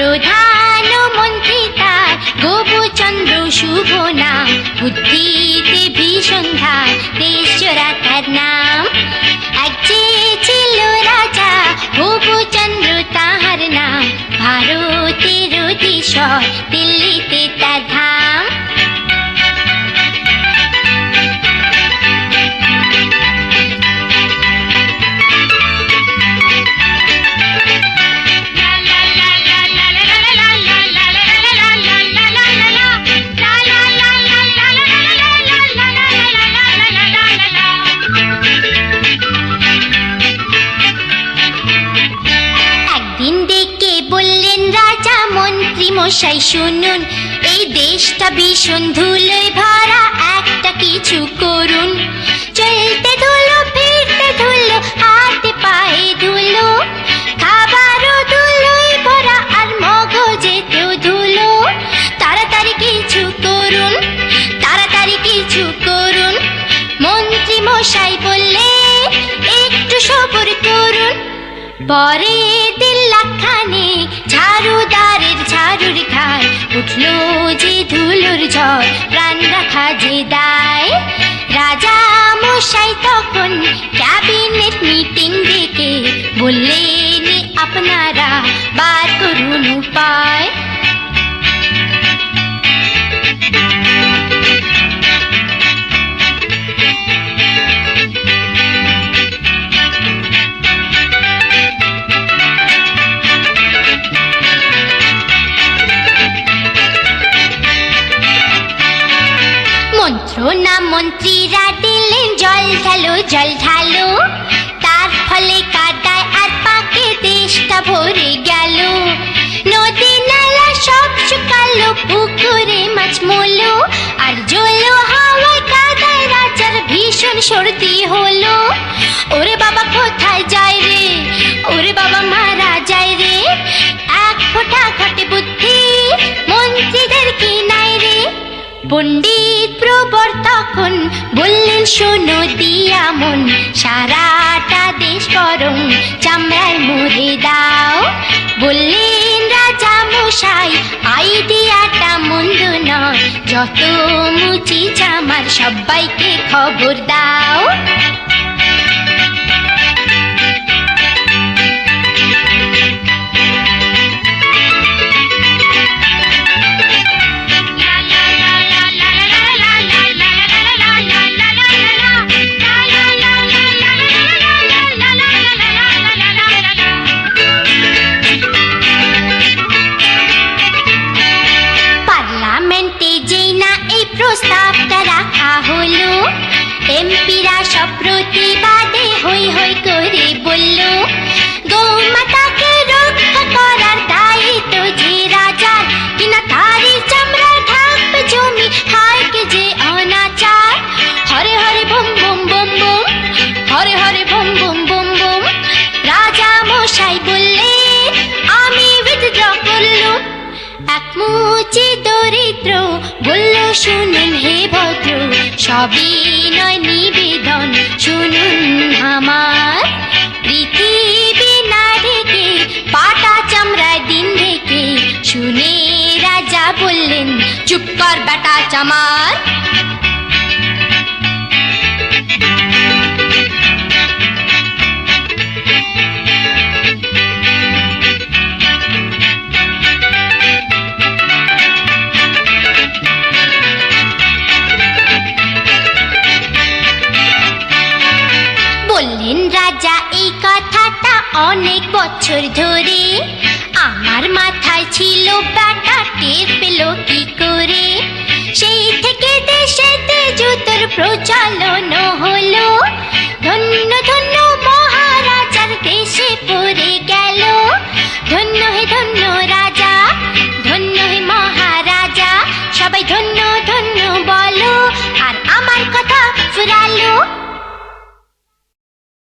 প্রধান মন্ত্রী তার গোপচন্দ্র শুভ নাম বুদ্ধিতে ভীষণ ধার দেশ তার নাম। এক ছিল রাজা, গোপচন্দ্র তাহার নাম। ভারতের অধীশ্বর দিল্লিতে তার মশাই, শুনুন। এই দেশটা ভীষণ ধুলোয় ভরা, একটা কিছু করুন। চলতে ধুলো, ফিরতে ধুলো, হাতে পায়ে ধুলো। খাবারও ধুলোয় ভরা, আর মগজেতেও ধুলো। তাড়াতাড়ি কিছু করুন, তাড়াতাড়ি কিছু করুন। মন্ত্রী মশাই বললে পরে দিন লাখানে ঝাড়ুদারের ঝাড়ুর ঘায় উঠল যে ধুলোর ঝড়, প্রাণ রাখা যে দায়। রাজা মশাই তখন ক্যাবিনেট মিটিং ডেকে বললেন, আপনারা বার করুন উপায়। মন্ত্র না মন্ত্রীরা দিলেন জল ঢালো জল ঢালো। তার ফলে কাদায় আর পাকে দেশটা ভরে গেল। নদী নালা সব শুকালো, পুকুরে মাছ মলো আর জলো হাওয়ায় কাদায় রাজার ভীষণ সর্দি হলো। ওরে বাবা, কোথায় যায় রে? ওরে বাবা, মারা যায় রে? এক ফোঁটা ঘটে বুদ্ধি মন্ত্রীদের কি নাই রে? পণ্ডিত শোনো দিয়া মন, সারাটা দেশ করং চামড়ায় মুড়ে দাও। বললেন রাজা মশাই আইডিয়াটা মন্দ নয়, যত মুচি চামার সবাইকে খবর দাও। মুচি দরিদ্র, বলল, শুনুন হে ভদ্র, সবই নয় নিবেদন, শুনুন আমার। পৃথিবী না ঢেকে পাটা চামড়ায় দিন ঢেকে, শুনে রাজা বললেন, চুপ কর বেটা চামার। রাজা, এই কথাটা অনেক বছর ধরে। আমার মাথায় ছিল ব্যাটা টের পেল কি করে? সেই থেকে দেশেতে জুতোর প্রচলন